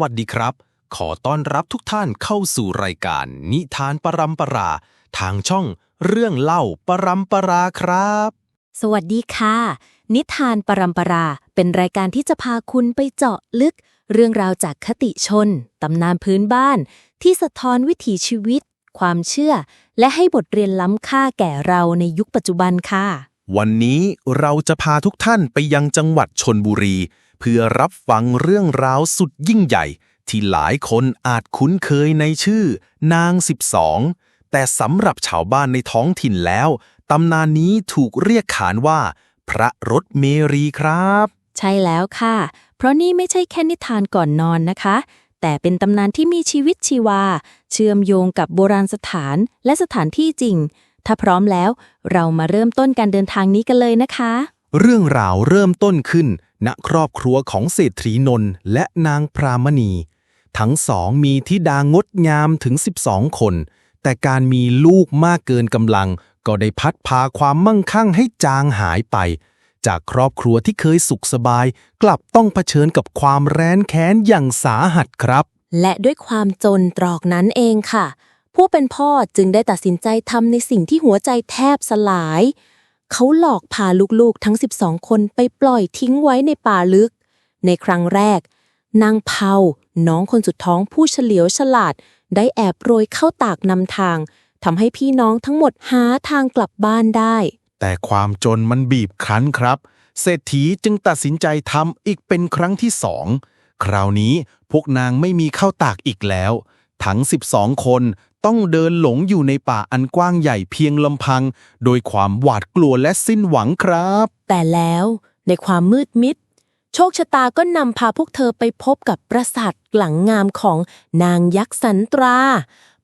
วัสดีครับ ขอต้อนรับทุกท่านเข้าสู่รายการ นิทานปรัมปรา ทางช่องเรื่องเล่าปรัมปราครับ สวัสดีค่ะ นิทานปรัมปราเป็นรายการที่จะพาคุณไปเจาะลึก เรื่องราวจากคติชน ตำนานพื้นบ้าน ที่สะท้อนวิถีชีวิต ความเชื่อ และให้บทเรียนล้ำค่าแก่เราในยุคปัจจุบันค่ะ วันนี้เราจะพาทุกท่านไปยังจังหวัดชนบุรีเพื่อรับฟังเรื่องราวสุดยิ่งใหญ่ ที่หลายคนอาจคุ้นเคยในชื่อ นาง 12 แต่สำหรับชาวบ้านในท้องถิ่นแล้ว ตำนานนี้ถูกเรียกขานว่า พระรถเมรีครับ ใช่แล้วค่ะ เพราะนี่ไม่ใช่แค่นิทานก่อนนอนนะคะ แต่เป็นตำนานที่มีชีวิตชีวา เชื่อมโยงกับโบราณสถานและสถานที่จริง ถ้าพร้อมแล้ว เรามาเริ่มต้นการเดินทางนี้กันเลยนะคะ เรื่องราวเริ่มต้นขึ้น ณครอบครัวของเศรษฐีนนท์และนางพรามณี ทั้งสองมีธิดางดงามถึง 12 คน แต่การมีลูกมากเกินกำลัง ก็ได้พัดพาความมั่งคั่งให้จางหายไป จากครอบครัวที่เคยสุขสบาย กลับต้องเผชิญกับความแร้นแค้นอย่างสาหัสครับ และด้วยความจนตรอกนั้นเองค่ะ ผู้เป็นพ่อจึงได้ตัดสินใจทำในสิ่งที่หัวใจแทบสลาย เขาหลอกพาลูกๆทั้ง 12 คนไปปล่อยทิ้งไว้ในป่าลึก ในครั้งแรก นางเผาน้องคนสุดท้องผู้เฉลียวฉลาด ได้แอบโรยเข้าตากนำทางทำให้พี่น้องทั้งหมดหาทางกลับบ้านได้ แต่ความจนมันบีบคั้นครับ เศรษฐีจึงตัดสินใจทำอีกเป็นครั้งที่สอง คราวนี้พวกนางไม่มีข้าวตากอีกแล้ว ทั้ง 12 คน ต้องเดินหลงอยู่ในป่าอันกว้างใหญ่เพียงลำพัง โดยความหวาดกลัวและสิ้นหวังครับ แต่แล้วในความมืดมิด โชคชะตาก็นำพาพวกเธอไปพบกับปราสาทหลังงามของนางยักษ์สันตรา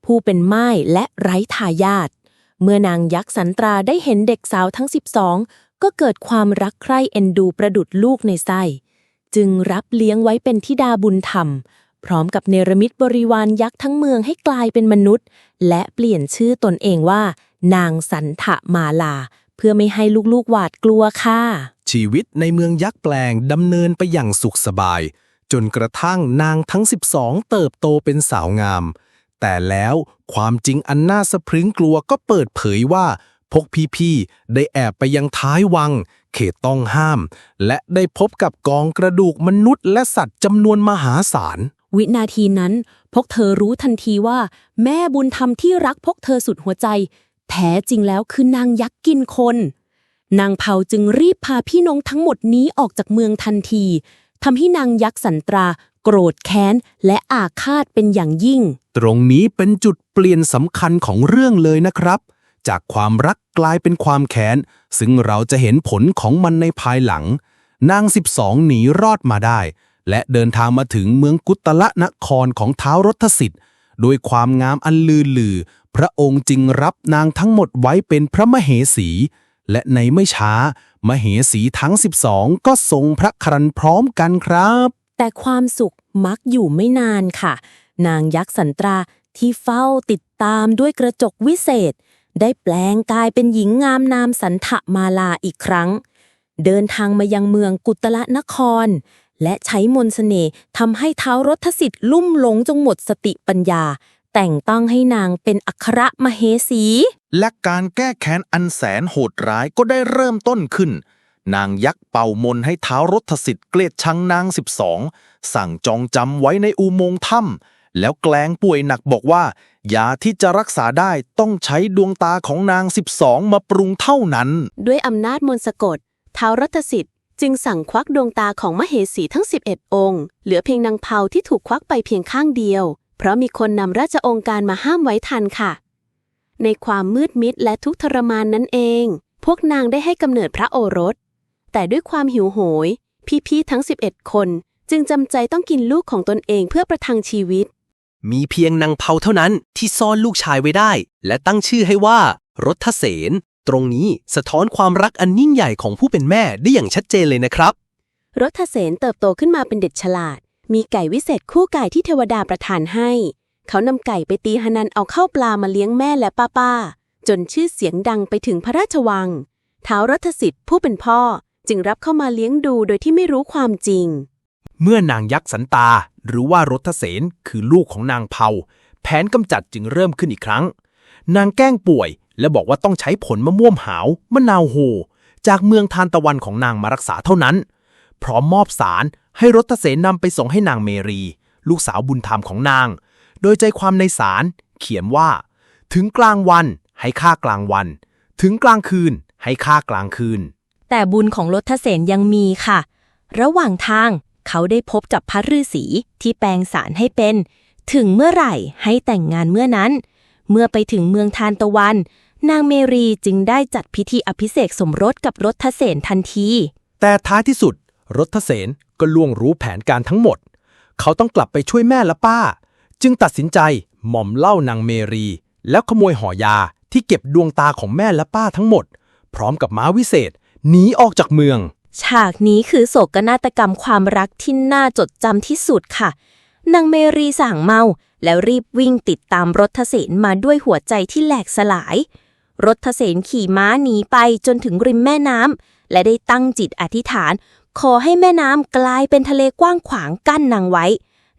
ผู้เป็นไม้และไร้ทายาทเมื่อนางยักษ์สันตราได้เห็นเด็กสาวทั้ง 12 ก็เกิดความรักใคร่เอ็นดูประดุดลูกในไส้ จึงรับเลี้ยงไว้เป็นธิดาบุญธรรม พร้อมกับเนรมิตบริวารยักษ์ทั้งเมืองให้กลายเป็นมนุษย์ และเปลี่ยนชื่อตนเองว่า นางสันทะมาลา เพื่อไม่ให้ลูกๆหวาดกลัวค่ะ ชีวิตในเมืองยักษ์แปลงดำเนินไปอย่างสุขสบาย จนกระทั่งนางทั้ง 12 เติบโตเป็นสาวงาม แต่แล้วความจริงอันน่าสะพรึงกลัวก็เปิดเผยว่าพวกพี่ๆ ได้แอบไปยังท้ายวัง เขตต้องห้าม และได้พบกับกองกระดูกมนุษย์และสัตว์จำนวนมหาศาล วินาทีนั้นพวกเธอรู้ทันทีว่า แม่บุญธรรมที่รักพวกเธอสุดหัวใจ แท้จริงแล้วคือนางยักษ์กินคน นางเผาจึงรีบพาพี่น้องทั้งหมดนี้ออกจากเมืองทันทีทำให้นางยักษ์สันตรา โกรธแค้น และอาฆาตเป็นอย่างยิ่ง ตรงนี้เป็นจุดเปลี่ยนสำคัญของเรื่องเลยนะครับ จากความรักกลายเป็นความแค้น ซึ่งเราจะเห็นผลของมันในภายหลัง นาง 12 หนีรอดมาได้ และเดินทางมาถึงเมืองกุตละนครของท้าวรทสิทธิ์โดยความงามอันลือลือ พระองค์จึงรับนางทั้งหมดไว้เป็นพระมเหสี และในไม่ช้า มเหสีทั้ง 12 ก็ทรงพระครันพร้อมกันครับ แต่ความสุขมักอยู่ไม่นานค่ะ นางยักษ์สันตราที่เฝ้าติดตามด้วยกระจกวิเศษ ได้แปลงกายเป็นหญิงงามนามสันทมาลาอีกครั้ง เดินทางมายังเมืองกุตละนคร และใช้มนต์เสน่ห์ทำให้เท้าวรทสิทธิ์ลุ่มหลงจงหมดสติปัญญา แต่งตั้งให้นางเป็นอัครมเหสี และการแก้แค้นอันแสนโหดร้ายก็ได้เริ่มต้นขึ้น นางยักษ์เป่ามนต์ให้เท้ารถสิทธิ์เกลียดชังนาง12สั่งจองจำไว้ในอุโมงค์ถ้ำแล้วแกล้งป่วยหนักบอกว่ายาที่จะรักษาได้ต้องใช้ดวงตาของนาง12มาปรุงเท่านั้น ด้วยอำนาจมนต์สะกดท้าวรัตสิทธิ์ จึงสั่งควักดวงตาของมเหสีทั้ง 11 องค์ เหลือเพียงนางเผาที่ถูกควักไปเพียงข้างเดียว เพราะมีคนนำราชองค์การมาห้ามไว้ทันค่ะ ในความมืดมิดและทุกทรมานนั่นเอง พวกนางได้ให้กำเนิดพระโอรส แต่ด้วยความหิวโหย พี่ๆทั้ง 11 คน จึงจำใจต้องกินลูกของตนเองเพื่อประทังชีวิต มีเพียงนางเผาเท่านั้นที่ซ่อนลูกชายไว้ได้ และตั้งชื่อให้ว่ารถเสน ตรงนี้สะท้อนความรักอันยิ่งใหญ่ของผู้เป็นแม่ได้อย่างชัดเจนเลยนะครับ รถเสนเติบโตขึ้นมาเป็นเด็กฉลาด มีไก่วิเศษคู่ไก่ที่เทวดาประทานให้ เขานำไก่ไปตีหนันเอาเข้าวปลามาเลี้ยงแม่และป้าป้าๆจนชื่อเสียงดังไปถึงพระราชวังท้าวรัฐสิทธิ์ผู้เป็นพ่อจึงรับเข้ามาเลี้ยงดูโดยที่ไม่รู้ความจริง เมื่อนางยักษ์สันตา หรือว่ารถเสนคือลูกของนางเผาแผนกำจัดจึงเริ่มขึ้นอีกครั้ง นางแกล้งป่วย และบอกว่าต้องใช้ผลมะม่วงหาวมะนาวโหจากเมืองทานตะวันของนางมารักษาเท่านั้น พร้อมมอบสารให้รถเสนนำไปส่งให้นางเมรี ลูกสาวบุญธรรมของนาง โดยใจความในสารเขียนว่า ถึงกลางวันให้ค่ากลางวัน ถึงกลางคืนให้ค่ากลางคืน แต่บุญของรถเสนยังมีค่ะ ระหว่างทางเขาได้พบกับพระฤาษีที่แปลงสารให้เป็น ถึงเมื่อไหร่ให้แต่งงานเมื่อนั้น เมื่อไปถึงเมืองทานตะวัน นางเมรีจึงได้จัดพิธีอภิเษกสมรสกับรถเสนทันที แต่ท้ายที่สุด รถเสนก็ล่วงรู้แผนการทั้งหมด เขาต้องกลับไปช่วยแม่และป้า จึงตัดสินใจหม่อมเหล่านางเมรี แล้วขโมยห่อยาที่เก็บดวงตาของแม่และป้าทั้งหมด พร้อมกับม้าวิเศษหนีออกจากเมือง ฉากนี้คือโศกนาฏกรรมความรักที่น่าจดจำที่สุดค่ะ นางเมรีสั่งเมา แล้วรีบวิ่งติดตามรถเสนมาด้วยหัวใจที่แหลกสลาย รถเสนขี่ม้าหนีไปจนถึงริมแม่น้ำและได้ตั้งจิตอธิษฐาน ขอให้แม่น้ำกลายเป็นทะเลกว้างขวางกั้นนางไว้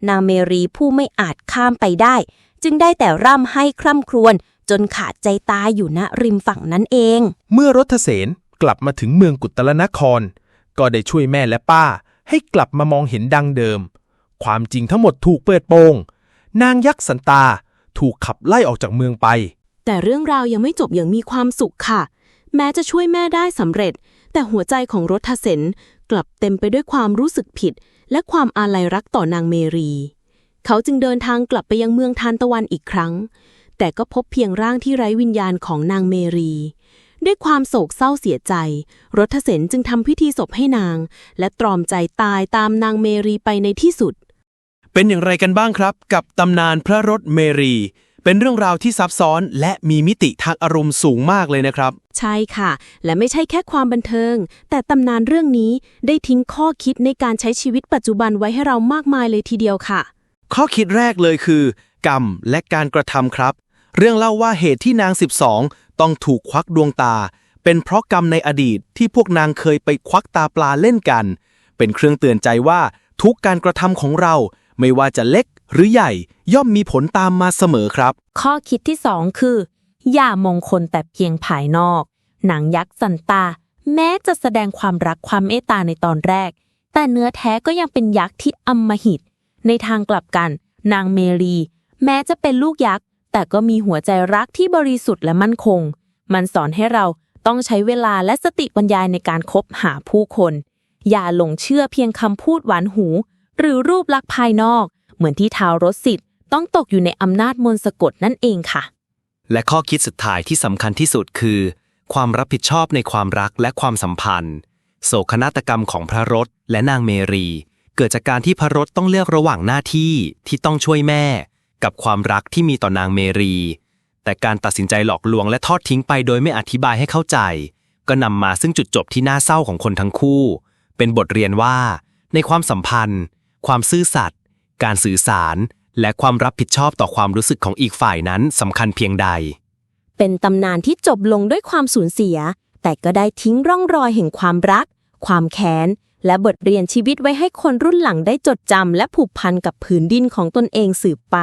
นางเมรีผู้ไม่อาจข้ามไปได้ จึงได้แต่ร่ำให้คร่ำครวญจนขาดใจตายอยู่ณริมฝั่งนั้นเอง เมื่อรถเสนกลับมาถึงเมืองกุตลนคร ก็ได้ช่วยแม่และป้าให้กลับมามองเห็นดังเดิม ความจริงทั้งหมดถูกเปิดโปง นางยักษ์สันตาถูกขับไล่ออกจากเมืองไป แต่เรื่องราวยังไม่จบอย่างมีความสุขค่ะ แม้จะช่วยแม่ได้สำเร็จ แต่หัวใจของรถเสนกลับเต็มไปด้วยความรู้สึกผิด และความอาลัยรักต่อนางเมรี เขาจึงเดินทางกลับไปยังเมืองทานตะวันอีกครั้ง แต่ก็พบเพียงร่างที่ไร้วิญญาณของนางเมรี ด้วยความโศกเศร้าเสียใจ รถเสนจึงทำพิธีศพให้นาง และตรอมใจตายตามนางเมรีไปในที่สุด เป็นอย่างไรกันบ้างครับ กับตำนานพระรถเมรี เป็นเรื่องราวที่ซับซ้อนและมีมิติทางอารมณ์สูงมากเลยนะครับ ใช่ค่ะ และไม่ใช่แค่ความบันเทิง แต่ตำนานเรื่องนี้ได้ทิ้งข้อคิดในการใช้ชีวิตปัจจุบันไว้ให้เรามากมายเลยทีเดียวค่ะ ข้อคิดแรกเลยคือ กรรมและการกระทำครับ เรื่องเล่าว่าเหตุที่นาง 12 ต้องถูกควักดวงตา เป็นเพราะกรรมในอดีตที่พวกนางเคยไปควักตาปลาเล่นกัน เป็นเครื่องเตือนใจว่าทุกการกระทำของเรา ไม่ว่าจะเล็กหรือใหญ่ย่อมมีผลตามมาเสมอครับ ข้อคิดที่สองคือ อย่ามองคนแต่เพียงภายนอก หนังยักษ์สันตา แม้จะแสดงความรักความเมตตาในตอนแรก แต่เนื้อแท้ก็ยังเป็นยักษ์ที่อำมหิต ในทางกลับกัน นางเมรี แม้จะเป็นลูกยักษ์ แต่ก็มีหัวใจรักที่บริสุทธิ์และมั่นคง มันสอนให้เราต้องใช้เวลาและสติปัญญาในการคบหาผู้คน อย่าหลงเชื่อเพียงคำพูดหวานหู หรือรูปลักษณ์ภายนอก เหมือนที่ท้าวรสิทธิ์ต้องตกอยู่ในอำนาจมนต์สะกดนั่นเองค่ะ และข้อคิดสุดท้ายที่สำคัญที่สุดคือ ความรับผิดชอบในความรักและความสัมพันธ์ โศกนาฏกรรมของพระรถและนางเมรี เกิดจากการที่พระรถต้องเลือกระหว่างหน้าที่ที่ต้องช่วยแม่ กับความรักที่มีต่อนางเมรี แต่การตัดสินใจหลอกลวงและทอดทิ้งไปโดยไม่อธิบายให้เข้าใจ ก็นำมาซึ่งจุดจบที่น่าเศร้าของคนทั้งคู่ เป็นบทเรียนว่า ในความสัมพันธ์ ความซื่อสัตย์การสื่อสาร และความรับผิดชอบต่อความรู้สึกของอีกฝ่ายนั้นสำคัญเพียงใด เป็นตำนานที่จบลงด้วยความสูญเสีย แต่ก็ได้ทิ้งร่องรอยแห่งความรัก ความแค้น และบทเรียนชีวิตไว้ให้คนรุ่นหลังได้จดจำและผูกพันกับผืนดินของตนเองสืบไป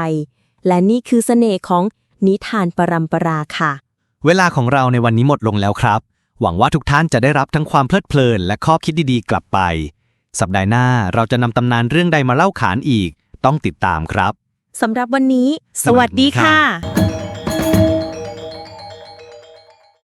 และนี่คือเสน่ห์ของนิทานปรัมปราค่ะ เวลาของเราในวันนี้หมดลงแล้วครับ หวังว่าทุกท่านจะได้รับทั้งความเพลิดเพลินและข้อคิดดีๆ กลับไป สัปดาห์หน้าเราจะนำตำนานเรื่องใดมาเล่าขานอีก ต้องติดตามครับ สำหรับวันนี้ สวัสดีค่ะ